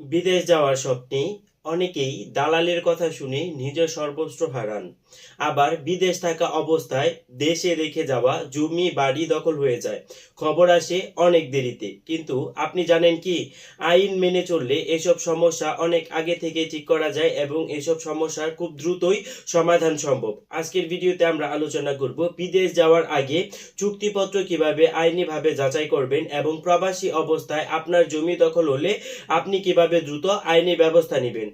বিদেশ যাওয়ার স্বপ্নে অনেকেই দালালের কথা শুনে নিজের সর্বস্ব হারান। আবার বিদেশ থাকা অবস্থায় দেশে রেখে যাওয়া জমি, বাড়ি দখল হয়ে যায়। খবর আসে অনেক দেরিতে। কিন্তু আপনি জানেন কি, আইন মেনে চললে এসব সমস্যা অনেক আগে থেকে ঠিক করা যায় এবং এসব সমস্যার খুব দ্রুতই সমাধান সম্ভব। আজকের ভিডিওতে আমরা আলোচনা করব বিদেশ যাওয়ার আগে চুক্তিপত্র কীভাবে আইনিভাবে যাচাই করবেন এবং প্রবাসী অবস্থায় আপনার জমি দখল হলে আপনি কীভাবে দ্রুত আইনি ব্যবস্থা নেবেন।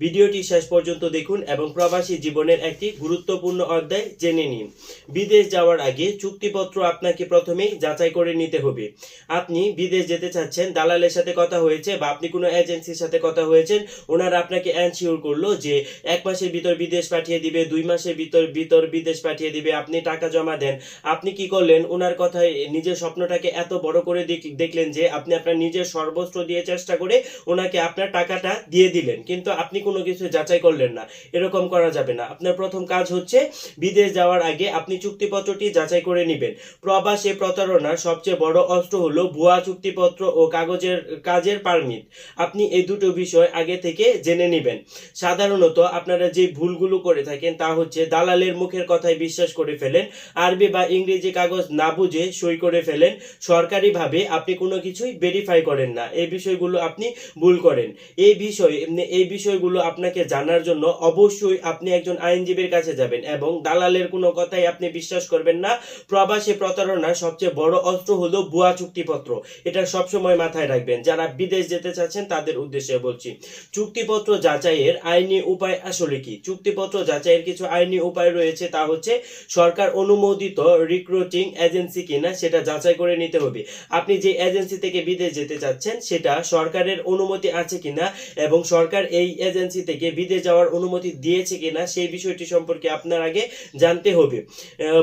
ভিডিওটি শেষ পর্যন্ত দেখুন এবং প্রবাসী জীবনের একটি গুরুত্বপূর্ণ অধ্যায় জেনে নিন। বিদেশ যাওয়ার আগে চুক্তিপত্র আপনাকে প্রথমেই যাচাই করে নিতে হবে। আপনি বিদেশ যেতে চাচ্ছেন, দালালের সাথে কথা হয়েছে বা আপনি কোনো এজেন্সির সাথে কথা হয়েছেন, ওনারা আপনাকে অ্যানশিওর করল যে এক মাসের ভিতর বিদেশ পাঠিয়ে দিবে, দুই মাসের ভিতর ভিতর বিদেশ পাঠিয়ে দিবে, আপনি টাকা জমা দেন। আপনি কি করলেন? ওনার কথায় নিজের স্বপ্নটাকে এত বড় করে দেখ- দেখলেন যে আপনি আপনার নিজের সর্বস্ব দিয়ে চেষ্টা করে ওনাকে আপনার টাকাটা দিয়ে দিলেন। কিন্তু আপনি কোনো কিছু যাচাই করলেন না। এরকম করা যাবে না। আপনার প্রথম কাজ হচ্ছে বিদেশ যাওয়ার আগে আপনি চুক্তিপত্রটি যাচাই করে নেবেন। প্রবাসে প্রতারণার সবচেয়ে বড় অস্ত্র হলো ভুয়া চুক্তিপত্র ও কাগজের, কাজের পারমিট। আপনি এই দুটো বিষয় আগে থেকে জেনে নেবেন। সাধারণত আপনারা যে ভুলগুলো করে থাকেন তা হচ্ছে দালালের মুখের কথায় বিশ্বাস করে ফেলেন, আরবি বা ইংরেজি কাগজ না বুঝে সই করে ফেলেন। সরকারিভাবে আপনি কোনো কিছুই ভেরিফাই করেন না। এই বিষয়গুলো আপনি ভুল করেন। এই বিষয়ে এই বিষয়গুলো আপনাকে জানার জন্য অবশ্যই আপনি একজন আইনজীবীর কাছে যাবেন এবং দালালের কোনো কথাই আপনি বিশ্বাস করবেন না। প্রবাসী প্রতারণার সবচেয়ে বড় অস্ত্র হলো ভুয়া চুক্তিপত্র। এটা সবসময় মাথায় রাখবেন। যারা বিদেশ যেতে চাচ্ছেন, তাদের উদ্দেশ্যে বলছি, চুক্তিপত্র যাচাইয়ের আইনি উপায় আসলে কি? চুক্তিপত্র যাচাইয়ের কিছু আইনি উপায় রয়েছে, তা হচ্ছে সরকার অনুমোদিত রিক্রুটিং এজেন্সি কিনা সেটা যাচাই করে নিতে হবে। আপনি যে এজেন্সি থেকে বিদেশ যেতে চাচ্ছেন, সেটা সরকারের অনুমতি আছে কিনা এবং সরকার এই এজেন্সি থেকে বিদেশ যাওয়ার অনুমতি দিয়েছে কিনা সেই বিষয়টি সম্পর্কে আপনার আগে জানতে হবে।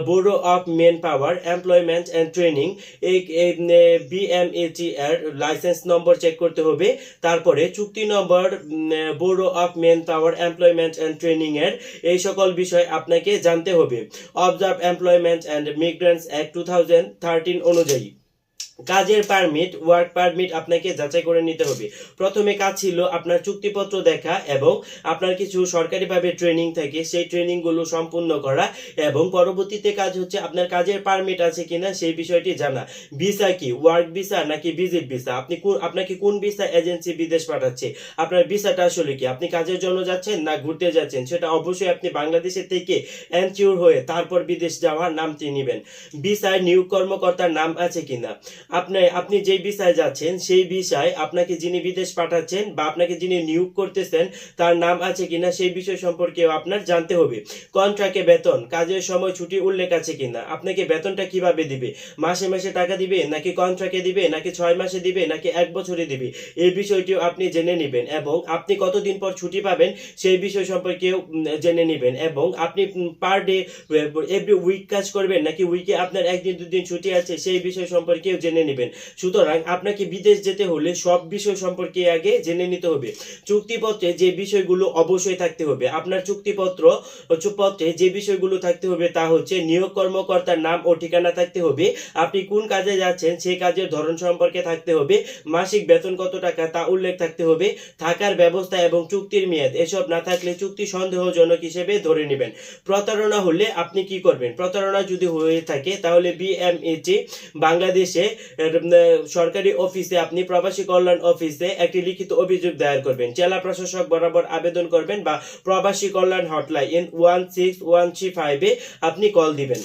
Bureau of man power employment and training, এই বিএমএটি এর লাইসেন্স নম্বর চেক করতে হবে। তারপরে চুক্তি number bureau of manpower employment and training এর এই সকল বিষয় আপনাকে জানতে হবে। Observe employment and migrants act two thousand thirteen অনুযায়ী। কাজের পারমিট ওয়ার্ক পারমিট আপনাকে যাচাই করে নিতে হবে। প্রথমে কাজ ছিল আপনার চুক্তিপত্র দেখা এবং আপনার কিছু সরকারিভাবে ট্রেনিং থাকে। সেই ট্রেনিংগুলো সম্পূর্ণ করা এবং পরবর্তীতে কাজ হচ্ছে আপনার কাজের পারমিট আছে কিনা সেই বিষয়টি জানা। ভিসা কি? ওয়ার্ক ভিসা নাকি ভিজিট ভিসা আপনি কোন আপনাকে কোন ভিসা এজেন্সি বিদেশ পাঠাচ্ছে? আপনার ভিসাটা আসলে কি? আপনি কাজের জন্য যাচ্ছেন না ঘুরতে যাচ্ছেন? সেটা অবশ্যই আপনি বাংলাদেশের থেকে এনচিওর হয়ে তারপর বিদেশ যাওয়ার নামটি নেবেন। ভিসায় নিয়োগ কর্মকর্তার নাম আছে কিনা? আপনি আপনি যেই ভিসায় যাচ্ছেন, সেই ভিসায় আপনাকে যিনি বিদেশ পাঠাচ্ছেন বা আপনাকে যিনি নিয়োগ করতেছেন, তার নাম আছে কিনা সেই বিষয় সম্পর্কেও আপনার জানতে হবে। কন্ট্রাক্টে বেতন, কাজের সময় ছুটি উল্লেখ আছে কিনা, আপনাকে বেতনটা কীভাবে দিবে? মাসে মাসে টাকা দিবে, নাকি কন্ট্রাক্টে দিবে, নাকি ছয় মাসে দিবে, নাকি এক বছরে দিবে? এই বিষয়টিও আপনি জেনে নেবেন এবং আপনি কতদিন পর ছুটি পাবেন, সেই বিষয় সম্পর্কেও জেনে নেবেন এবং আপনি পার ডে এভরি উইক কাজ করবেন, নাকি উইকে আপনার একদিন দুদিন ছুটি আছে, সেই বিষয় সম্পর্কেও জেনে নেবেন। সুতরাং আপনাকে বিদেশ যেতে হলে সব বিষয় সম্পর্কে আগে জেনে নিতে হবে। চুক্তিপত্রে যে বিষয়গুলো অবশ্যই থাকতে হবে। আপনার চুক্তিপত্র পত্রে যে বিষয়গুলো থাকতে হবে তা হচ্ছে নিয়োগ কর্মকর্তার নাম ও ঠিকানা থাকতে হবে। আপনি কোন কাজে যাচ্ছেন সেই কাজের ধরন সম্পর্কে থাকতে হবে। মাসিক বেতন কত টাকা তা উল্লেখ থাকতে হবে। থাকার ব্যবস্থা এবং চুক্তির মেয়াদ, এসব না থাকলে চুক্তি সন্দেহজনক হিসেবে ধরে নেবেন। প্রতারণা হলে আপনি কি করবেন? প্রতারণা যদি হয়ে থাকে তাহলে বিএমএটি বাংলাদেশে সরকারি অফিসে আপনি প্রবাসী কল্যাণ অফিসে একটি লিখিত অভিযোগ দায়ের করবেন। জেলা প্রশাসক বরাবর আবেদন করবেন বা প্রবাসী কল্যাণ hotline one six one three ফাইভে আপনি কল দিবেন।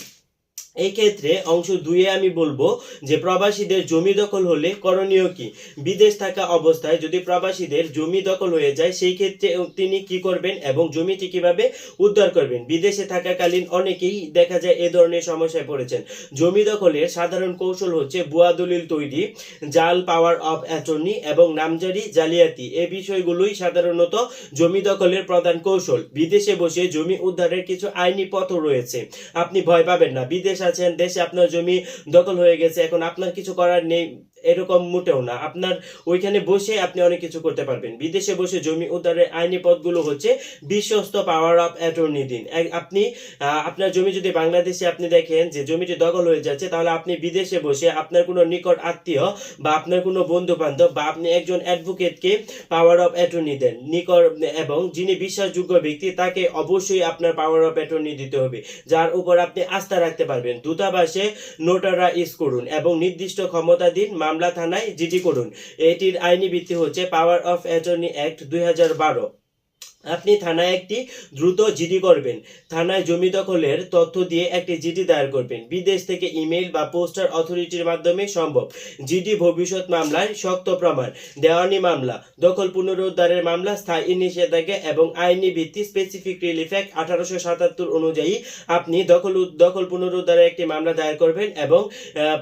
এই ক্ষেত্রে অংশ দুইয়ে আমি বলব যে প্রবাসীদের জমি দখল হলে করণীয় কি? বিদেশ থাকা অবস্থায় যদি প্রবাসীদের জমি দখল হয়ে যায়, সেই ক্ষেত্রে তিনি কি করবেন এবং জমিটি কীভাবে উদ্ধার করবেন? বিদেশে থাকাকালীন অনেকেই দেখা যায় এ ধরনের সমস্যায় পড়েছেন। জমি দখলের সাধারণ কৌশল হচ্ছে ভুয়া দলিল তৈরি, জাল পাওয়ার অফ অ্যাটর্নি এবং নামজারি জালিয়াতি। এ বিষয়গুলোই সাধারণত জমি দখলের প্রধান কৌশল। বিদেশে বসে জমি উদ্ধারের কিছু আইনি পথও রয়েছে। আপনি ভয় পাবেন না। বিদেশ আছেন দেশে আপনার জমি দখল হয়ে গেছে এখন আপনার কিছু করার নেই। এরকম মোটেও না। আপনার ওইখানে বসে আপনি অনেক কিছু করতে পারবেন। বিদেশে বসে জমি উদ্ধারের আইনি পথগুলো হচ্ছে বিশ্বস্ত পাওয়ার অফ অ্যাটর্নি দিন। আপনি আপনার জমি যদি বাংলাদেশে আপনি দেখেন যে জমিটি দখল হয়ে যাচ্ছে, তাহলে আপনি বিদেশে বসে আপনার কোনো নিকট আত্মীয় বা আপনার কোনো বন্ধু বান্ধব বা আপনি একজন অ্যাডভোকেটকে পাওয়ার অফ অ্যাটর্নি দেন। নিকট, এবং যিনি বিশ্বাসযোগ্য ব্যক্তি, তাকে অবশ্যই আপনার পাওয়ার অফ অ্যাটর্নি দিতে হবে। যার উপর আপনি আস্থা রাখতে পারবেন। দূতাবাসে নোটারাইজ করুন এবং নির্দিষ্ট ক্ষমতা দিন। মামলা থানায় জিডি করুন। এটির আইনি ভিত্তি হচ্ছে পাওয়ার অফ অ্যাটর্নি অ্যাক্ট দুই হাজার বারো। আপনি থানায় একটি দ্রুত জিডি করবেন। থানায় জমি দখলের তথ্য দিয়ে একটি জিডি দায়ের করবেন। বিদেশ থেকে ইমেইল বা পোস্টার অথরিটির মাধ্যমে সম্ভব। জিডি ভবিষ্যৎ মামলায় শক্ত প্রমাণ। দেওয়ানি মামলা, দখল পুনরুদ্ধারের মামলা, স্থায়ী নিষেধাজ্ঞা এবং আইনি ভিত্তি স্পেসিফিক রিলিফ অ্যাক্ট আঠারোশো সাতাত্তর অনুযায়ী আপনি দখল দখল পুনরুদ্ধারের একটি মামলা দায়ের করবেন এবং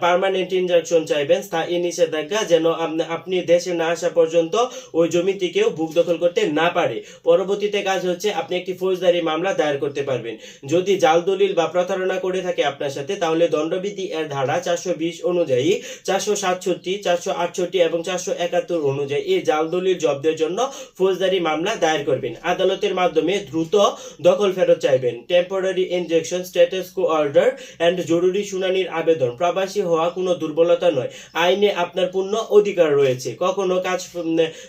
পার্মানেন্ট ইনজাকশন চাইবেন। স্থায়ী নিষেধাজ্ঞা যেন আপনি- দেশে না আসা পর্যন্ত ওই জমিটিকেও ভূখ দখল করতে না পারে। পরবর্তীতে কাজ হচ্ছে আপনি একটি ফৌজদারি মামলা দায়ের করতে পারবেন। যদি জাল, দলিল বা প্রতারণা করে থাকে আপনার সাথে, তাহলে দণ্ডবিধি এর ধারা চারশো বিশ অনুযায়ী চারশো সাতষট্টি, চারশো আটষট্টি এবং চারশো একাত্তর অনুযায়ী এই জাল, দলিল জব্দের জন্য ফৌজদারি মামলা দায়ের করবেন। আদালতের মাধ্যমে দ্রুত দখল ফেরত চাইবেন। Temporary injunction status quo order and জরুরি শুনানির আবেদন। প্রবাসী হওয়া কোনো দুর্বলতা নয়। আইনে আপনার পূর্ণ অধিকার রয়েছে। কখনো কাজ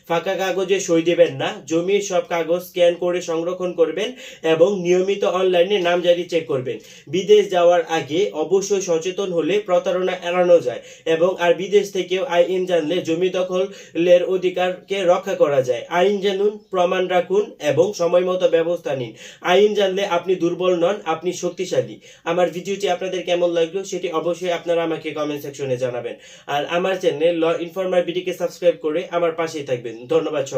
ফাঁকা কাগজে সই দেবেন না। জমির সব কাগজ স্ক্যান করে সংরক্ষণ করবেন এবং নিয়মিত অনলাইনে নামজারি চেক করবেন। বিদেশ যাওয়ার আগে অবশ্যই সচেতন হলে প্রতারণা এড়ানো যায় এবং আর বিদেশ থেকেও আইন জানলে জমি দখলের অধিকারকে রক্ষা করা যায়। আইন জানুন, প্রমাণ রাখুন এবং সময় মতো ব্যবস্থা নিন। আইন জানলে আপনি দুর্বল নন, আপনি শক্তিশালী। আমার ভিডিওটি আপনাদের কেমন লাগল সেটি অবশ্যই আপনারা আমাকে কমেন্ট সেকশনে জানাবেন। আর আমার চ্যানেল ল ইনফরমার বিডিকে সাবস্ক্রাইব করে আমার পাশেই থাকবেন। ধন্যবাদ সবাই।